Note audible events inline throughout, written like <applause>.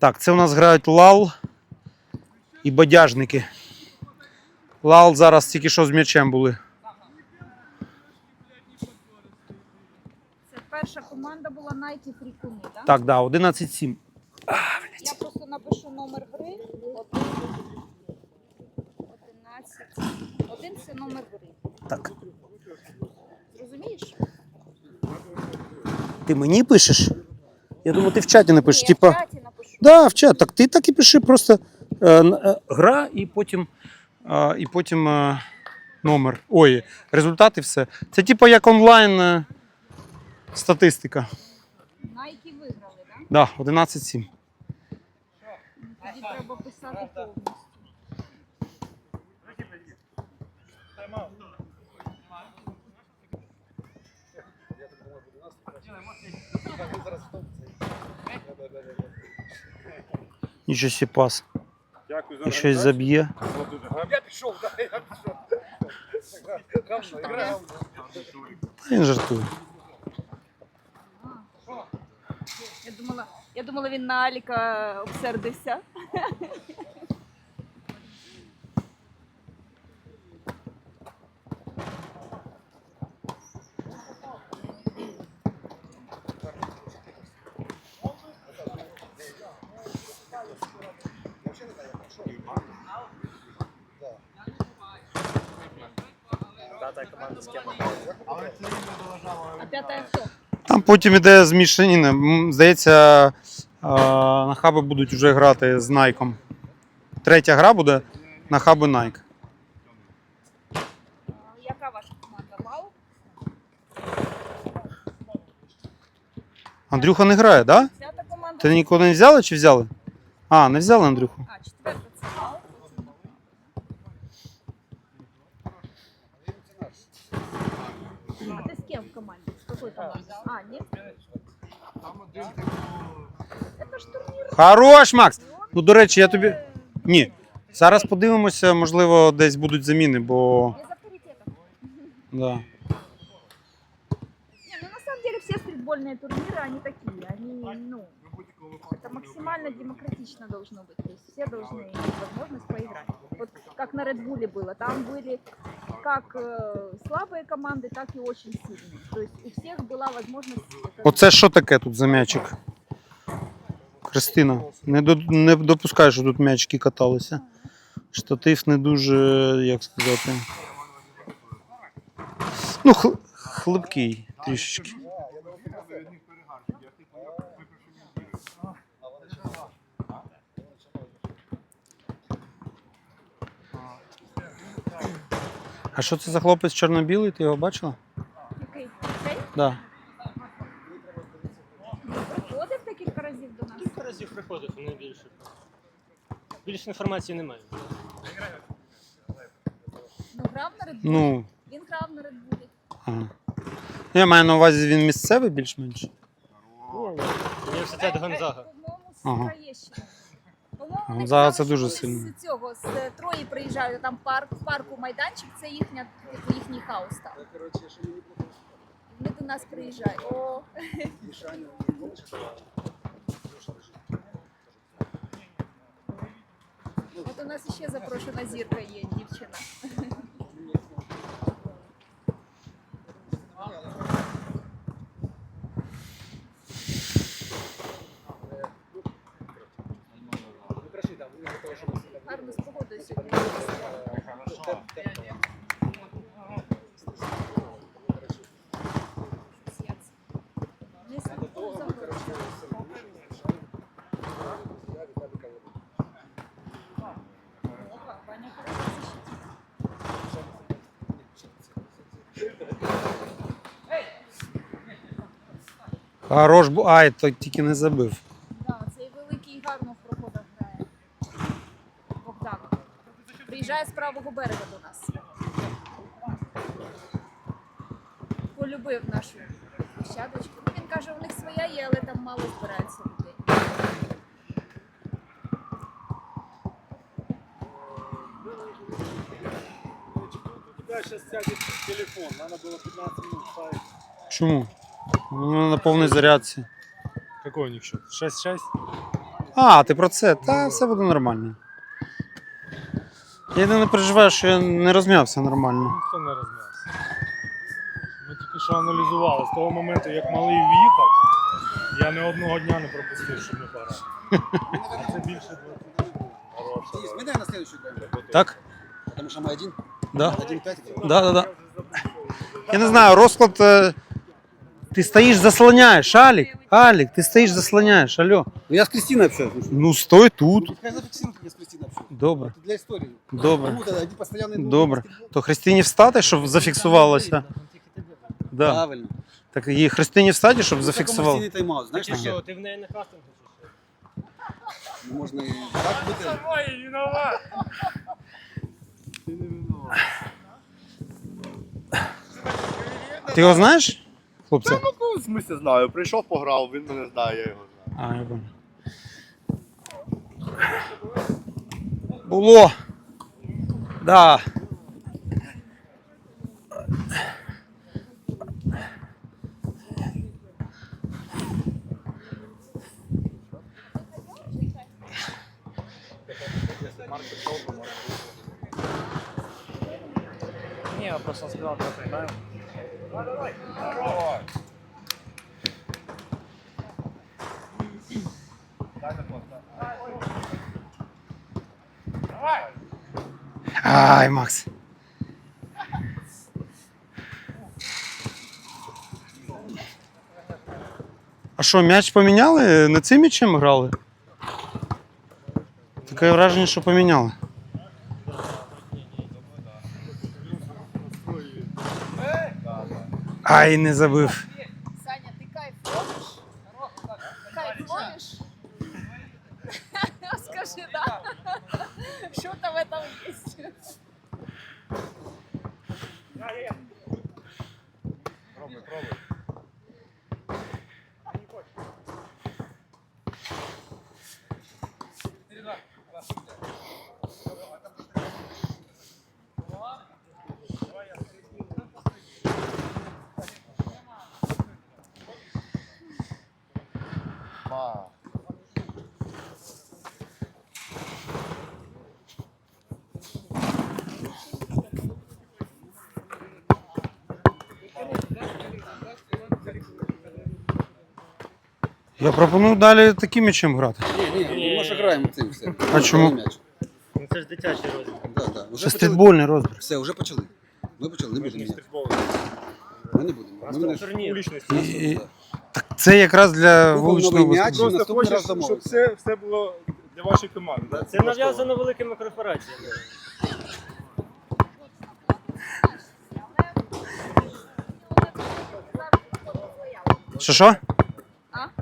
Так, це у нас грають Лал і бадяжники. Лал зараз тільки що з м'ячем були. Це перша команда була Nike Фрікуни, так? Так, да, 11-7. Я просто напишу номер гри. Один, 11. Один це номер гри. Так. Зрозумієш? Ти мені пишеш? Я думаю, ти в чаті напишеш. Ні, Типа. Да, в чат. Так ти так і пиши просто е, е, гра і потім, е, і потім е, номер. Ой, результати все. Це типу як онлайн е, статистика. Найки виграли, так? Да, 11-7. Тоді треба писати повністю. Нічого сі пас. Дякую І щось заб'є. Я пішов, так, я пішов. Та він жартує. Я думала, я думала, він на Аліка обсердився. А п'ята хто? Там потім іде змішаніна. Здається, на хаби будуть вже грати з Найком. Третя гра буде на хаби Найк. Яка ваша команда? Вау? Андрюха не грає, так? Да? Ти нікого не взяли чи взяли? А, не взяли Андрюху. А, четверта це Вау. А ты с кем в команде? С какой командой? А, нет? Это ж турнир. Хорош, Макс! Ну, до речі, я тобі. Ні. Зараз подивимося, можливо, десь будуть заміни, бо. Без авторитета. Да. Не, ну на самом деле все стритбольные турниры, они такие. Они, ну, это максимально демократично должно быть. То есть все должны иметь возможность поиграть. Вот как на Red Bull было. Там были как э, слабые команды, так и очень сильные. То есть у всех была возможность... это- Оце що таке тут за м'ячик? Христина, не, до, не допускай, що тут м'ячики каталися. Штатив не дуже, як сказати. Ну, хл- хлипкий трішечки. А що це за хлопець чорно-білий? Ти його бачила? Який? Да. Приходив декілька разів до нас. Кілька разів приходив, не більше. Більше інформації немає. Ну, грав на Red Bull. Ну, Він грав на Red Bull. ага. Я маю на увазі, він місцевий більш-менш. Університет Гонзага. По-моєму, з Ага. Троєщини. По-моєму, вони Гонзага казали, це що дуже сильно. З цього, з е, Трої приїжджають, там парк, в парку майданчик, це їхня, типу, їхній хаос там. Вони до нас приїжджають. О, <laughs> от у нас ще запрошена зірка є, дівчина. Хорош, бу- ай, то тільки не забив. Да, цей великий гарно в проходах грає. Богдан. Приїжджає з правого берега до нас. Полюбив нашу площадочку. Ну, Він каже, у них своя є, але там мало збирається людей. У тебя сейчас сядет телефон, надо было 15 минут ставить. Чому? Воно на повній зарядці. Какой у них счет? 6-6? А, ти про це? Та все буде нормально. Я не переживаю, що я не розм'явся нормально. Ніхто не розм'явся. Ми тільки що аналізували. З того моменту, як малий в'їхав, я не одного дня не пропустив, щоб не пограти. Це більше 20 Хороша. Денис, мы, наверное, следующий играем. Так? Потому что мы один, Да. один пять играем. Да, да, да. Я не знаю, розклад. е, Ти стоїш, заслоняєш, Алік. Алік, ти стоїш, заслоняєш. Алло. Ну, я с Кристиной общаюсь. ну что? Ну стой тут. Ну, Пускай зафиксируют, я с Кристиной общаюсь. Добре, Это для истории. добре. Кому-то один постоянный двор, Добре. баскетбол. То Христині встати, щоб зафіксувалося. Да. Правильно. Так їй Христині встати, щоб Ну, зафіксувало. Такой тайм-аут, знаешь, Ти таке? що, ти в неї на кастингу чи що? Ну, можно и так бути. Ой, виноват! Ти його знаєш, Хлопця? Ну, в смислі знаю. Прийшов, пограв, він мене знає, я його знаю. А, я понял. Було. Да. Ай, Макс. А що, м'яч поміняли? Не цим м'ячем грали? Таке враження, що поміняли. Ай, не забив. Саня, ты кайф ловишь? Скажи, да? Что-то в этом есть. Я пропоную далі таким м'ячем грати. Не, не, мы же играем цим все. А чому? Ну це ж дитячий розмір. Да, да. Це почали. стрітбольний розбір. Все, уже почали. Ми почали, не Ми будемо міняти. Ми не будемо. Ми Просто не І, і, так це якраз для Купив вуличного новий м'яч. баскетболу. Просто Наступний хочеш, щоб домовимося. все, все було для вашої команди. да? Це нав'язано великими корпораціями. Що що?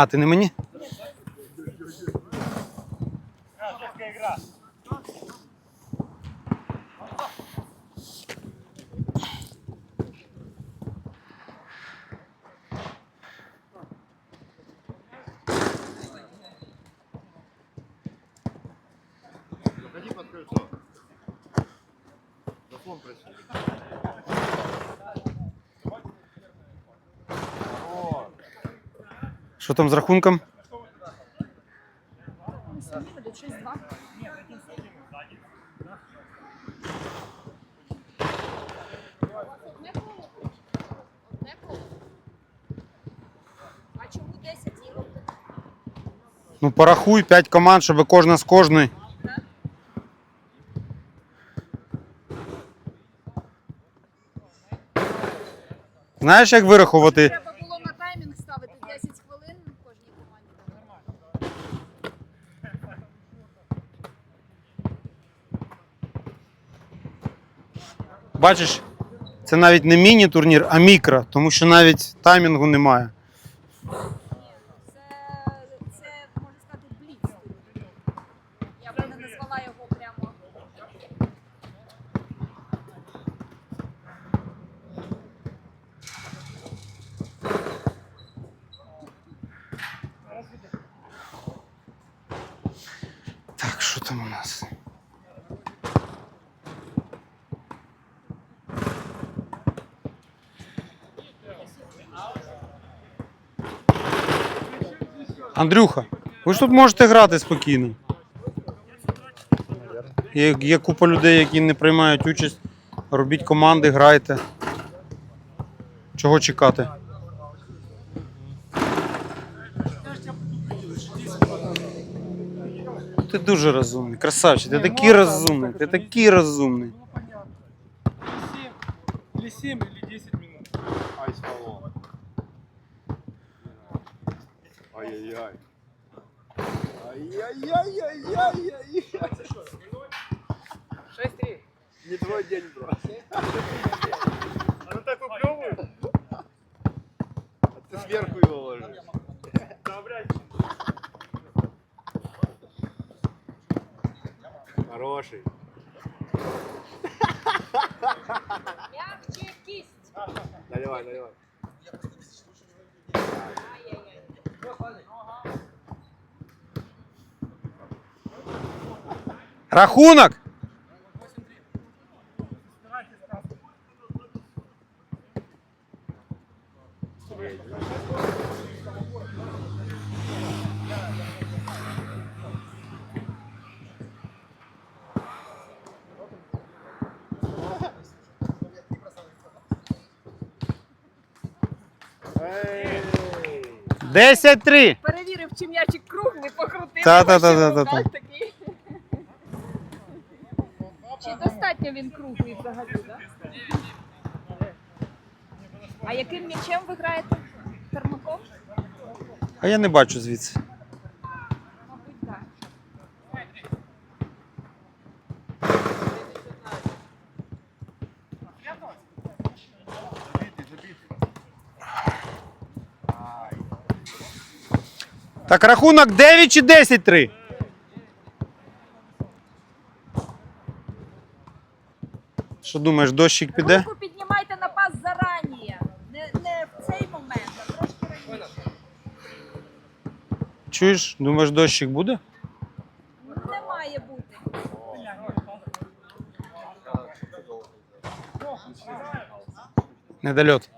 А? Ти не мені? Заходи под крыльцо. Заслон просили. Що там з рахунком? 6-2. Одне коло. Одне коло. А чому 10 ігор? Ну порахуй 5 команд, щоб кожна з кожної. Знаєш, як вирахувати? Треба було на таймінг ставити 10 хвилин в кожній команді. Бачиш, це навіть не міні-турнір, а мікро, тому що навіть таймінгу немає. Це. Я б назвала його прямо. Так, що там у нас? Андрюха, Ви ж тут можете грати спокійно. Є, є купа людей, які не приймають участь. Робіть команди, грайте. Чого чекати? Ти дуже розумний, красавчик, ти такий розумний, ти такий розумний. Или 7, Ай-яй-яй. Ай-яй-яй-яй-яй-яй. Не твой день, брат. А ну так выплевывают? А ты сверху его ложишь. Да, блядь. Хороший. Мягче кисть. Наливай, наливай. Рахунок! Десять три. Перевірив, чи м'ячик круглий, покрутив. Та-та-та-та-та-та. його ще в руках такий. Чи достатньо він круглий взагалі, так? А яким м'ячем ви граєте? Термаком? А я не бачу звідси. Мабуть, так. Так, рахунок 9 чи 10 Що думаєш, дощик піде? Руку піднімайте на пас зарані. Не, не в цей момент, а трошки раніше. Чуєш? Думаєш, дощик буде? Не має бути. Недольот.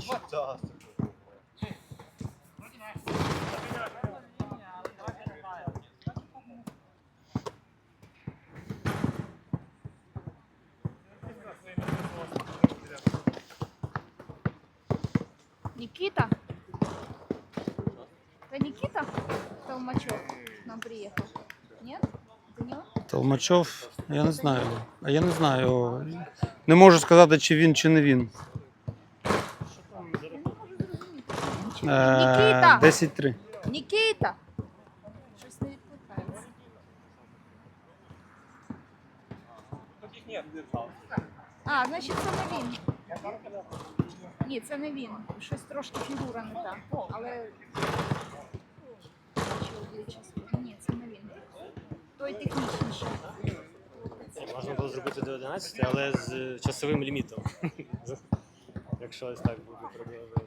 Что Никита? Это Никита Толмачев к нам приехал? Нет? Это не он? Толмачов, я не знаю. А я не знаю. Не можу сказати, чи він, чи не він. Нікіта! 10-3. Никита! Щось не відкликається. А, значить це не він. Ні, це не він. Щось трошки фігура не та. Але. Чи обличчя схоже. Ні, це не він. Той технічніший. Можна було зробити до 11, але з часовим лімітом. <laughs> Якщо ось так буде продовжувати.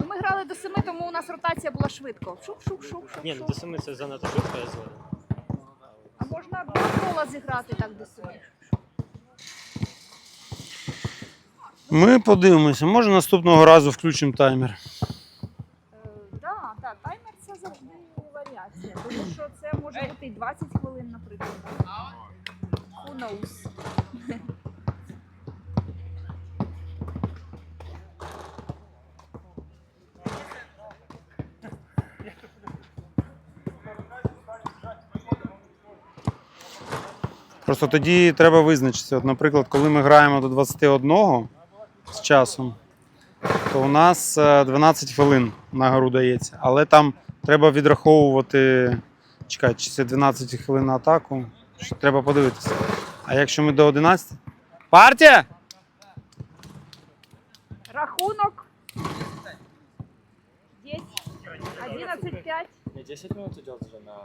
Ну, ми грали до семи, тому у нас ротація була швидко. Шук-шук-шук. Ні, ну до 7 це занадто швидко, я згоден. А можна два кола зіграти так до семи. Ми подивимося. Може наступного разу включимо таймер. Просто тоді треба визначитися. От, наприклад, коли ми граємо до 21 з часом, то у нас е, 12 хвилин на гру дається. Але там треба відраховувати. Чекай, чи це 12 хвилин на атаку. Треба подивитися. А якщо ми до 11. Партія! Рахунок 10, 11-5. 10 минут идет уже на